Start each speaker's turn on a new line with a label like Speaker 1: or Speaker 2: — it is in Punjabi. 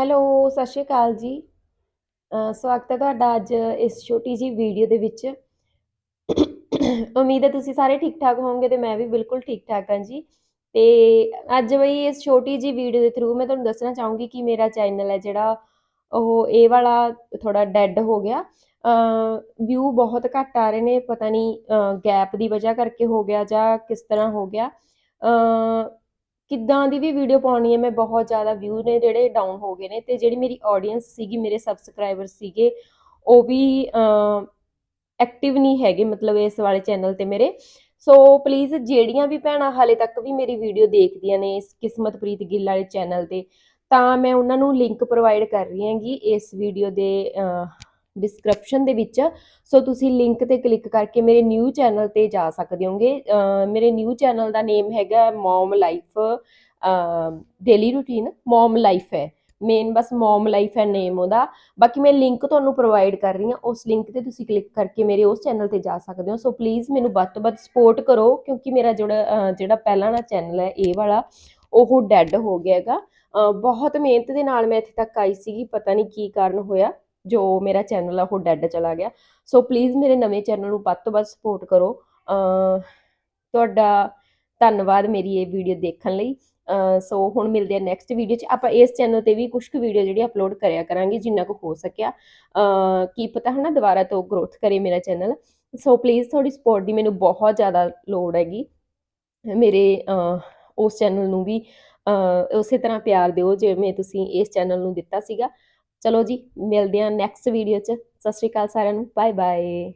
Speaker 1: ਹੈਲੋ, ਸਤਿ ਸ਼੍ਰੀ ਅਕਾਲ ਜੀ। ਸਵਾਗਤ ਹੈ ਤੁਹਾਡਾ ਅੱਜ ਇਸ ਛੋਟੀ ਜੀ ਵੀਡੀਓ ਦੇ ਵਿੱਚ। ਉਮੀਦ ਹੈ ਤੁਸੀਂ ਸਾਰੇ ਠੀਕ ਠਾਕ ਹੋਵੋਗੇ ਤੇ ਮੈਂ ਵੀ ਬਿਲਕੁਲ ਠੀਕ ਠਾਕ ਹਾਂ ਜੀ। ਤੇ ਅੱਜ ਬਈ ਇਸ ਛੋਟੀ ਜੀ ਵੀਡੀਓ ਦੇ ਥਰੂ ਮੈਂ ਤੁਹਾਨੂੰ ਦੱਸਣਾ ਚਾਹੂੰਗੀ ਕਿ ਮੇਰਾ ਚੈਨਲ ਹੈ ਜਿਹੜਾ ਉਹ ਇਹ ਵਾਲਾ ਥੋੜਾ ਡੈੱਡ ਹੋ ਗਿਆ। ਵਿਊ ਬਹੁਤ ਘੱਟ ਆ ਰਹੇ ਨੇ, ਪਤਾ ਨਹੀਂ ਗੈਪ ਦੀ ਵਜ੍ਹਾ ਕਰਕੇ ਹੋ ਗਿਆ ਜਾਂ ਕਿਸ ਤਰ੍ਹਾਂ ਹੋ ਗਿਆ। ਕਿੱਦਾਂ ਦੀ ਵੀ ਵੀਡੀਓ ਪਾਉਣੀ ਹੈ, ਮੈਂ ਬਹੁਤ ਜ਼ਿਆਦਾ ਵਿਊ ਨੇ ਜਿਹੜੇ ਡਾਊਨ ਹੋ ਗਏ ਨੇ ਤੇ ਜਿਹੜੀ ਮੇਰੀ ਆਡੀਅנס ਸੀਗੀ, ਮੇਰੇ ਸਬਸਕ੍ਰਾਈਬਰ ਸੀਗੇ, ਉਹ ਵੀ ਐਕਟਿਵ ਨਹੀਂ ਹੈਗੇ ਮਤਲਬ ਇਸ ਵਾਲੇ ਚੈਨਲ ਤੇ ਮੇਰੇ। ਸੋ ਪਲੀਜ਼ ਜਿਹੜੀਆਂ ਵੀ ਭੈਣਾਂ ਹਾਲੇ ਤੱਕ ਵੀ ਮੇਰੀ ਵੀਡੀਓ ਦੇਖਦੀਆਂ ਨੇ ਇਸ ਕਿਸਮਤਪ੍ਰੀਤ ਗਿੱਲ ਵਾਲੇ ਚੈਨਲ ਤੇ, ਤਾਂ ਮੈਂ ਉਹਨਾਂ ਨੂੰ ਲਿੰਕ ਪ੍ਰੋਵਾਈਡ ਕਰ ਰਹੀ ਹਾਂਗੀ ਇਸ ਵੀਡੀਓ ਦੇ ਡਿਸਕ੍ਰਿਪਸ਼ਨ ਦੇ ਵਿੱਚ। ਸੋ ਤੁਸੀਂ ਲਿੰਕ ਤੇ ਕਲਿੱਕ ਕਰਕੇ ਮੇਰੇ ਨਿਊ ਚੈਨਲ ਤੇ ਜਾ ਸਕਦੇ ਹੋਗੇ। ਮੇਰੇ ਨਿਊ ਚੈਨਲ ਦਾ ਨੇਮ ਹੈਗਾ mom life daily routine mom life ਹੈ। ਮੇਨ ਬਸ ਮੌਮ ਲਾਈਫ ਹੈ ਨੇਮ ਉਹਦਾ। ਬਾਕੀ ਮੈਂ ਲਿੰਕ ਤੁਹਾਨੂੰ ਪ੍ਰੋਵਾਈਡ ਕਰ ਰਹੀ ਹਾਂ। ਉਸ ਲਿੰਕ ਤੇ ਤੁਸੀਂ ਕਲਿੱਕ ਕਰਕੇ ਮੇਰੇ ਉਸ ਚੈਨਲ ਤੇ ਜਾ ਸਕਦੇ ਹੋ। ਸੋ ਪਲੀਜ਼ ਮੈਨੂੰ ਵੱਧ ਤੋਂ ਵੱਧ ਸਪੋਰਟ ਕਰੋ ਕਿਉਂਕਿ ਮੇਰਾ ਜਿਹੜਾ ਜਿਹੜਾ ਪਹਿਲਾਂ ਵਾਲਾ ਚੈਨਲ ਹੈ, ਇਹ ਵਾਲਾ, ਉਹ ਡੈੱਡ ਹੋ ਗਿਆ ਹੈਗਾ। ਬਹੁਤ ਮਿਹਨਤ ਦੇ ਨਾਲ ਮੈਂ ਇੱਥੇ ਤੱਕ ਆਈ ਸੀਗੀ। ਪਤਾ ਨਹੀਂ ਕੀ ਕਾਰਨ ਹੋਇਆ। ਜੋ ਮੇਰਾ ਚੈਨਲ ਆ, ਉਹ ਡੈੱਡ ਚਲਾ ਗਿਆ। ਸੋ ਪਲੀਜ਼ ਮੇਰੇ ਨਵੇਂ ਚੈਨਲ ਨੂੰ ਵੱਧ ਤੋਂ ਵੱਧ ਸਪੋਰਟ ਕਰੋ। ਤੁਹਾਡਾ ਧੰਨਵਾਦ ਮੇਰੀ ਇਹ ਵੀਡੀਓ ਦੇਖਣ ਲਈ। ਸੋ ਹੁਣ ਮਿਲਦੇ ਆ ਨੈਕਸਟ ਵੀਡੀਓ 'ਚ। ਆਪਾਂ ਇਸ ਚੈਨਲ ਤੇ ਵੀ ਕੁਝ ਕੁ ਵੀਡੀਓ ਜਿਹੜੀ ਅਪਲੋਡ ਕਰਿਆ ਕਰਾਂਗੇ, ਜਿੰਨਾ ਕੁ ਹੋ ਸਕਿਆ। ਕੀ ਪਤਾ ਹਨਾ, ਦੁਬਾਰਾ ਤੋਂ ਗਰੋਥ ਕਰੇ ਮੇਰਾ ਚੈਨਲ ਸੋ ਪਲੀਜ਼ ਤੁਹਾਡੀ ਸਪੋਰਟ ਦੀ ਮੈਨੂੰ ਬਹੁਤ ਜ਼ਿਆਦਾ ਲੋੜ ਹੈਗੀ। ਮੇਰੇ ਉਸ ਚੈਨਲ ਨੂੰ ਵੀ ਉਸੇ ਤਰ੍ਹਾਂ ਪਿਆਰ ਦਿਓ, ਜਿਵੇਂ ਤੁਸੀਂ ਇਸ ਚੈਨਲ ਨੂੰ ਦਿੱਤਾ ਸੀਗਾ। ਚਲੋ ਜੀ ਮਿਲਦੇ ਹਾਂ ਨੈਕਸਟ ਵੀਡੀਓ 'ਚ। ਸਤਿ ਸ਼੍ਰੀ ਅਕਾਲ ਸਾਰਿਆਂ ਨੂੰ। Bye bye